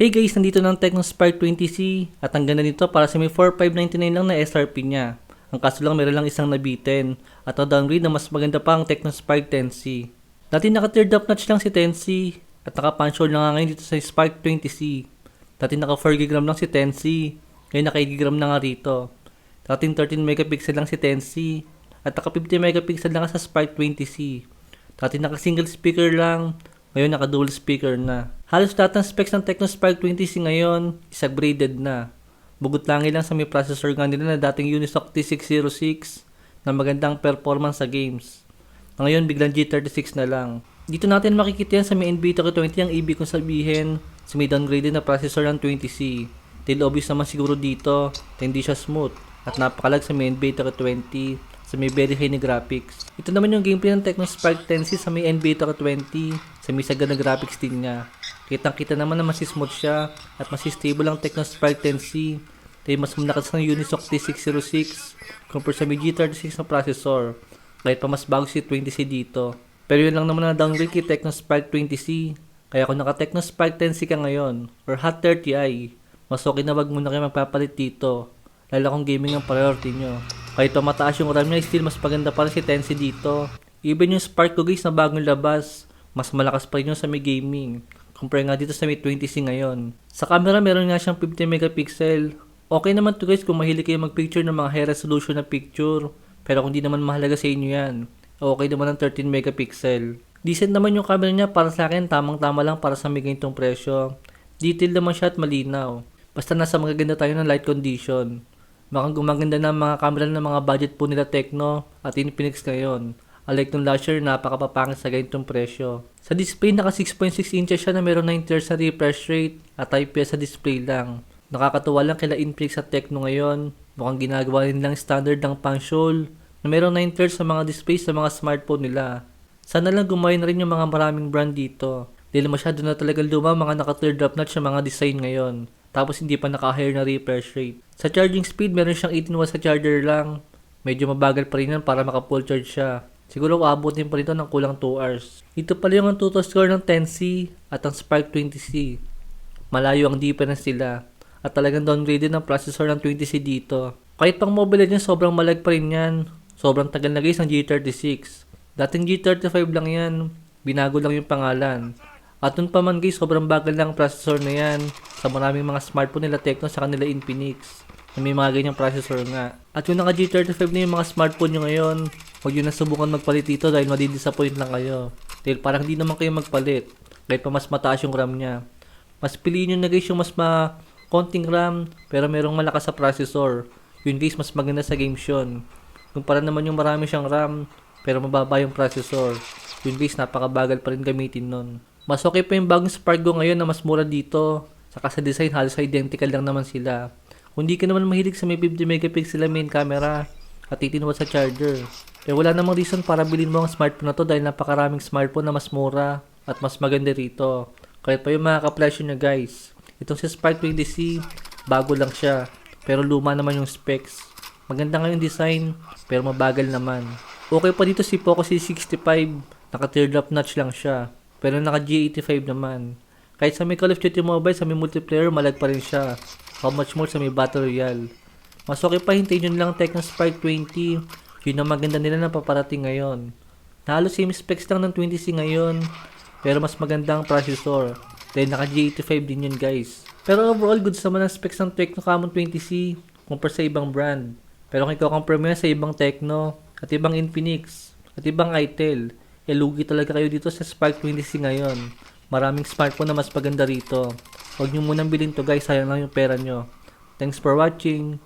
Hey guys, nandito na ang Tecno Spark 20C at ang ganda nito para sa may 4599 lang na SRP niya. Ang kaso lang meron lang isang nabitin at ang downgrade na mas maganda pa ang Tecno Spark 10C. Dati naka third up notch lang si 10C at naka punch hole na nga ngayon dito sa Spark 20C. Dati naka 4GB lang si 10C, ngayon naka 8GB na nga rito. Dating 13 megapixel lang si 10C at naka 50 megapixel lang sa Spark 20C. Dati naka single speaker lang, ngayon naka dual speaker na. Halos lahat ng specs ng Tecno Spark 20C ngayon is upgraded na. Bugot lang lang sa may processor nga nila na dating Unisoc T606 na magandang performance sa games. Ngayon biglang G36 na lang. Dito natin makikita yan sa may NVIDIA 20 ang ibig kong sabihin sa may downgraded na processor ng 20C. Dahil obvious naman siguro dito na hindi siya smooth at napakalag sa may NVIDIA 20 sa may very high na graphics. Ito naman yung gameplay ng Tecno Spark 10C sa may NVIDIA 20 sa may sagad na graphics din niya. Kitang kita naman na mas smooth siya at mas stable ang Tecno Spark 10C dahil mas malakas ng Unisoc T606 compared sa may G36 na processor kahit pa mas bago si 20C dito. Pero yun lang naman ang downgrade kay Tecno Spark 20C. Kaya kung naka Tecno Spark 10C ka ngayon or Hot 30i, mas okay na wag muna kayo magpapalit dito. Lalo kung gaming ang priority nyo. Kahit mataas yung RAM niya, still mas maganda pa rin si 10C dito. Even yung Spark ko guys na bagong labas, mas malakas pa rin yung sa may gaming. Compare nga dito sa may 20C ngayon. Sa camera meron nga siyang 50 megapixel. Okay naman to guys kung mahilig kayo magpicture ng mga high resolution na picture. Pero kung di naman mahalaga sa inyo yan, okay naman ang 13 megapixel. Decent naman yung camera niya para sa akin, tamang-tama lang para sa may ganitong presyo. Detail naman siya at malinaw. Basta nasa magaganda tayo ng light condition. Makang gumaganda na mga camera ng mga budget po nila Tecno at Infinix ngayon. Unlike nung last year, napakapapangit sa ganitong presyo. Sa display, naka 6.6 inches siya na meron 9 Hz na refresh rate at IPS sa display lang. Nakakatuwa lang kila Infinix at Tecno ngayon. Mukhang ginagawa nilang standard ng Pangshol na meron 9 Hz sa mga display sa mga smartphone nila. Sana lang gumawa na rin yung mga maraming brand dito. Dahil masyado na talaga luma mga naka third drop notch sa mga design ngayon. Tapos hindi pa naka-higher na refresh rate. Sa charging speed, meron siyang 18 watts sa charger lang. Medyo mabagal pa rin yan para maka-full charge siya. Siguro aabutin pa rito ng kulang 2 hours. Ito pala yung ang total score ng 10C at ang Spark 20C. Malayo ang difference nila. At talagang downgraded ng processor ng 20C dito. Kahit pang mobile niya sobrang malag pa rin yan. Sobrang tagal na guys ng G36. Dating G35 lang yan. Binago lang yung pangalan. At nun pa man guys, sobrang bagal lang ang processor na yan sa maraming mga smartphone nila Tecno sa kanila Infinix na may mga ganyang processor nga. At yung naka G35 na yung mga smartphone nyo ngayon, huwag nyo na subukan magpalit dito dahil madidisappoint lang kayo. Dahil parang hindi naman kayo magpalit kahit pa mas mataas yung RAM niya. Mas piliin nyo na guys yung mas ma konting RAM pero merong malakas sa processor. Yun guys, mas maganda sa games yun. Kumpara naman yung marami siyang RAM pero mababa yung processor. Yun guys, napakabagal pa rin gamitin nun. Mas okay pa yung bagong Spark Go ngayon na mas mura dito. Saka sa design, halos identical lang naman sila. Kung di ka naman mahilig sa may 50 megapixel na main camera at 18 watts sa charger. Eh wala namang reason para bilhin mo ang smartphone na to dahil napakaraming smartphone na mas mura at mas maganda rito. Kahit pa yung mga ka-flash nyo guys. Itong si Spark 20C, bago lang siya. Pero luma naman yung specs. Maganda nga yung design, pero mabagal naman. Okay pa dito si Poco C65, naka teardrop notch lang siya. Pero naka G85 naman. Kahit sa may Call of Duty Mobile, sa may multiplayer, malag pa rin siya. How much more sa may Battle Royale. Mas okay pa hintayin nyo lang Tecno Spark 20. Yun ang maganda nila na paparating ngayon. Halos same specs lang ng 20C ngayon. Pero mas maganda ang processor. Dahil naka G85 din yun guys. Pero overall, goods naman ang specs ng Tecno Camon 20C compare sa ibang brand. Pero kung ikaw-compare mo yan sa ibang Tecno, at ibang Infinix, at ibang Itel, eh lugi talaga kayo dito sa Spark 20C ngayon. Maraming smartphone na mas maganda rito. Huwag nyo munang bilhin to guys, sayang lang yung pera nyo. Thanks for watching.